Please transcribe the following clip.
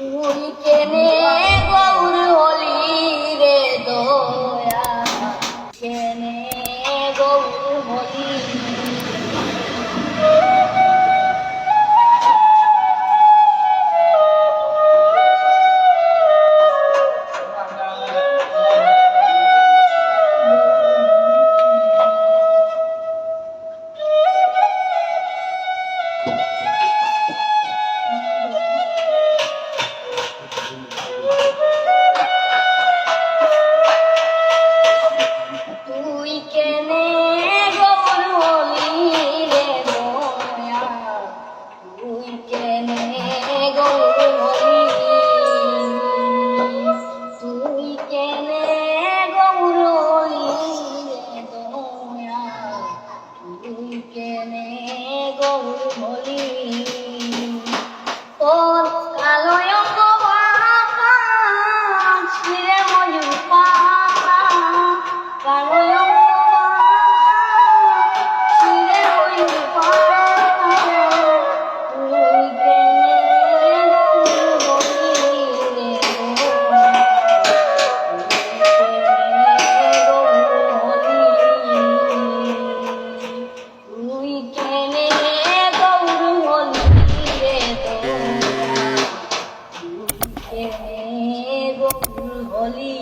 তুই কেনে গৌর হলি রে দয়া। কেনে কেনে গৌর বলি ও Only